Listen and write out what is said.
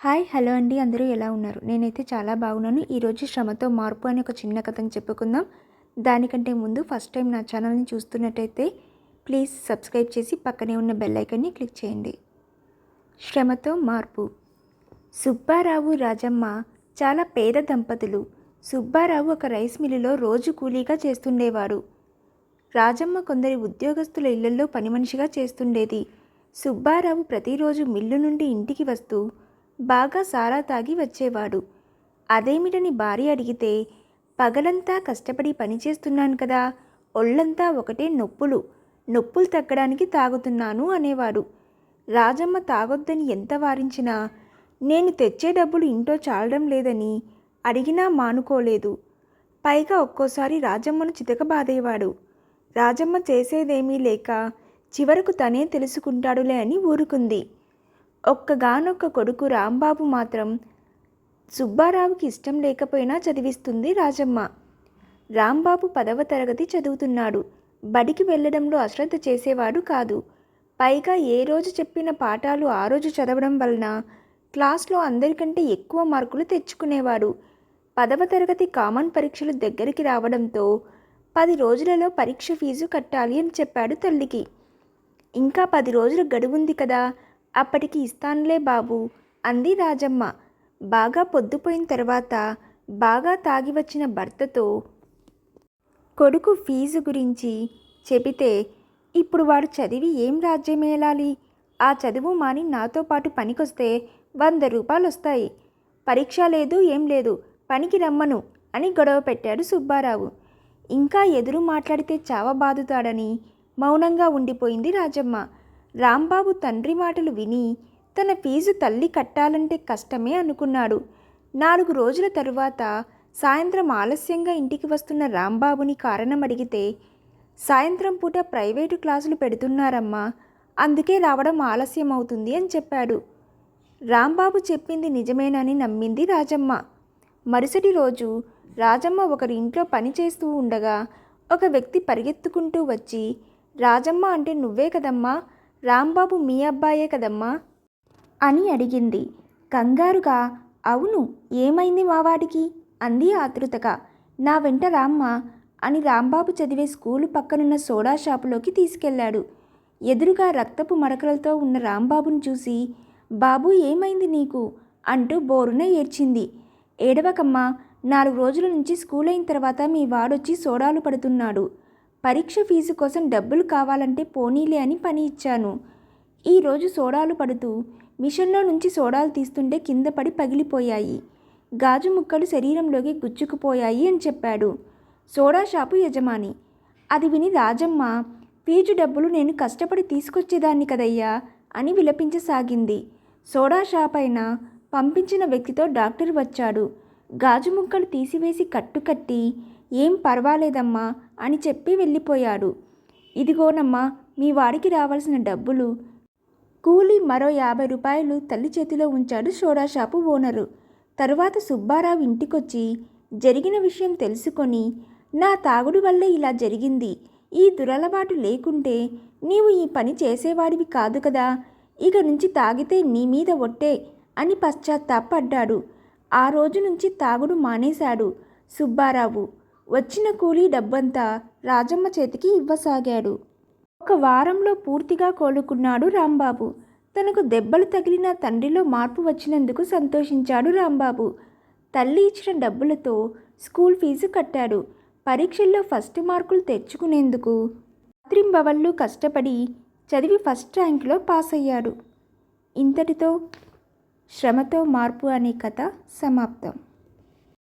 Hi hello అండి. అందరూ ఎలా ఉన్నారు? నేనైతే చాలా బాగున్నాను. ఈరోజు శ్రమతో మార్పు అని ఒక చిన్న కథను చెప్పుకుందాం. దానికంటే ముందు ఫస్ట్ టైం నా ఛానల్ని చూస్తున్నట్టయితే ప్లీజ్ సబ్స్క్రైబ్ చేసి పక్కనే ఉన్న బెల్ ఐకన్ని క్లిక్ చేయండి. శ్రమతో మార్పు. సుబ్బారావు రాజమ్మ చాలా పేద దంపతులు. సుబ్బారావు ఒక రైస్ మిల్లులో రోజు కూలీగా చేస్తుండేవారు. రాజమ్మ కొందరి ఉద్యోగస్తుల ఇళ్ళలో పని మనిషిగా చేస్తుండేది. సుబ్బారావు ప్రతిరోజు మిల్లు నుండి ఇంటికి వస్తూ బాగా సారా తాగి వచ్చేవాడు. అదేమిటని భార్య అడిగితే పగలంతా కష్టపడి పనిచేస్తున్నాను కదా ఒళ్ళంతా ఒకటే నొప్పులు నొప్పులు తగ్గడానికి తాగుతున్నాను అనేవాడు. రాజమ్మ తాగొద్దని ఎంత వారించినా నేను తెచ్చే డబ్బులు ఇంట్లో చాలడం లేదని అడిగినా మానుకోలేదు. పైగా ఒక్కోసారి రాజమ్మను చితకబాదేవాడు. రాజమ్మ చేసేదేమీ లేక చివరకు తనే తెలుసుకుంటాడులే అని ఊరుకుంది. ఒక్కగానొక్క కొడుకు రాంబాబు మాత్రం సుబ్బారావుకి ఇష్టం లేకపోయినా చదివిస్తుంది రాజమ్మ. రాంబాబు పదవ తరగతి చదువుతున్నాడు. బడికి వెళ్ళడంలో అశ్రద్ధ చేసేవాడు కాదు. పైగా ఏ రోజు చెప్పిన పాఠాలు ఆ రోజు చదవడం వలన క్లాస్లో అందరికంటే ఎక్కువ మార్కులు తెచ్చుకునేవాడు. పదవ తరగతి కామన్ పరీక్షలు దగ్గరికి రావడంతో పది రోజులలో పరీక్ష ఫీజు కట్టాలి అని చెప్పాడు తల్లికి. ఇంకా పది రోజులు గడువుంది కదా అప్పటికి ఇస్తానులే బాబు అంది రాజమ్మ. బాగా పొద్దుపోయిన తర్వాత బాగా తాగి వచ్చిన భర్తతో కొడుకు ఫీజు గురించి చెబితే ఇప్పుడు వాడు చదివి ఏం రాజ్యమేలాలి ఆ చదువు మాని నాతో పాటు పనికొస్తే వంద రూపాయలు వస్తాయి పరీక్ష లేదు ఏం లేదు పనికి రమ్మను అని గొడవ పెట్టాడు సుబ్బారావు. ఇంకా ఎదురు మాట్లాడితే చావ బాదుతాడని మౌనంగా ఉండిపోయింది రాజమ్మ. రాంబాబు తండ్రి మాటలు విని తన ఫీజు తల్లి కట్టాలంటే కష్టమే అనుకున్నాడు. నాలుగు రోజుల తరువాత సాయంత్రం ఆలస్యంగా ఇంటికి వస్తున్న రాంబాబుని కారణం అడిగితే సాయంత్రం పూట ప్రైవేటు క్లాసులు పెడుతున్నారమ్మా అందుకే రావడం ఆలస్యం అవుతుంది అని చెప్పాడు. రాంబాబు చెప్పింది నిజమేనని నమ్మింది రాజమ్మ. మరుసటి రోజు రాజమ్మ ఒకరి ఇంట్లో పని చేస్తూ ఉండగా ఒక వ్యక్తి పరిగెత్తుకుంటూ వచ్చి రాజమ్మ అంటే నువ్వే కదమ్మా రాంబాబు మీ అబ్బాయే కదమ్మా? అని అడిగింది. కంగారుగా అవును ఏమైంది మావాడికి అంది ఆతృతగా. నా వెంట రామ్మ అని రాంబాబు చదివే స్కూలు పక్కనున్న సోడా షాపులోకి తీసుకెళ్ళాడు ఎదురుగా రక్తపు మరకలతో ఉన్న రాంబాబును చూసి బాబు ఏమైంది నీకు? అంటూ బోరున ఏడ్చింది. ఏడవకమ్మా నాలుగు రోజుల నుంచి స్కూల్ అయిన తర్వాత మీ వాడొచ్చి సోడాలు పడుతున్నాడు. పరీక్ష ఫీజు కోసం డబ్బులు కావాలంటే పోనీలే అని పని ఇచ్చాను. ఈరోజు సోడాలు పడుతూ మిషన్లో నుంచి సోడాలు తీస్తుంటే కింద పడి పగిలిపోయాయి. గాజు ముక్కలు శరీరంలోకి గుచ్చుకుపోయాయి అని చెప్పాడు సోడా షాపు యజమాని. అది విని రాజమ్మ ఫీజు డబ్బులు నేను కష్టపడి తీసుకొచ్చేదాన్ని కదయ్యా అని విలపించసాగింది. సోడా షాప్ అయిన పంపించిన వ్యక్తితో డాక్టర్ వచ్చాడు. గాజు ముక్కలు తీసివేసి కట్టుకట్టి ఏం పర్వాలేదమ్మా అని చెప్పి వెళ్ళిపోయాడు. ఇదిగోనమ్మా మీ వాడికి రావాల్సిన డబ్బులు. కూలి మరో యాభై రూపాయలు తల్లి చేతిలో ఉంచాడు సోడా షాపు ఓనరు. తరువాత సుబ్బారావు ఇంటికొచ్చి జరిగిన విషయం తెలుసుకొని నా తాగుడు వల్లే ఇలా జరిగింది. ఈ దురలవాటు లేకుంటే నీవు ఈ పని చేసేవాడివి కాదు కదా. ఇక నుంచి తాగితే నీ మీద ఒట్టే అని పశ్చాత్తాపడ్డాడు. ఆ రోజు నుంచి తాగుడు మానేశాడు సుబ్బారావు. వచ్చిన కూలీ డబ్బంతా రాజమ్మ చేతికి ఇవ్వసాగాడు. ఒక వారంలో పూర్తిగా కోలుకున్నాడు రాంబాబు. తనకు దెబ్బలు తగిలిన తండ్రిలో మార్పు వచ్చినందుకు సంతోషించాడు రాంబాబు. తల్లి ఇచ్చిన డబ్బులతో స్కూల్ ఫీజు కట్టాడు. పరీక్షల్లో ఫస్ట్ మార్కులు తెచ్చుకునేందుకు రాత్రింబవళ్ళు కష్టపడి చదివి ఫస్ట్ ర్యాంక్లో పాస్ అయ్యాడు ఇంతటితో శ్రమతో మార్పు అనే కథ సమాప్తం.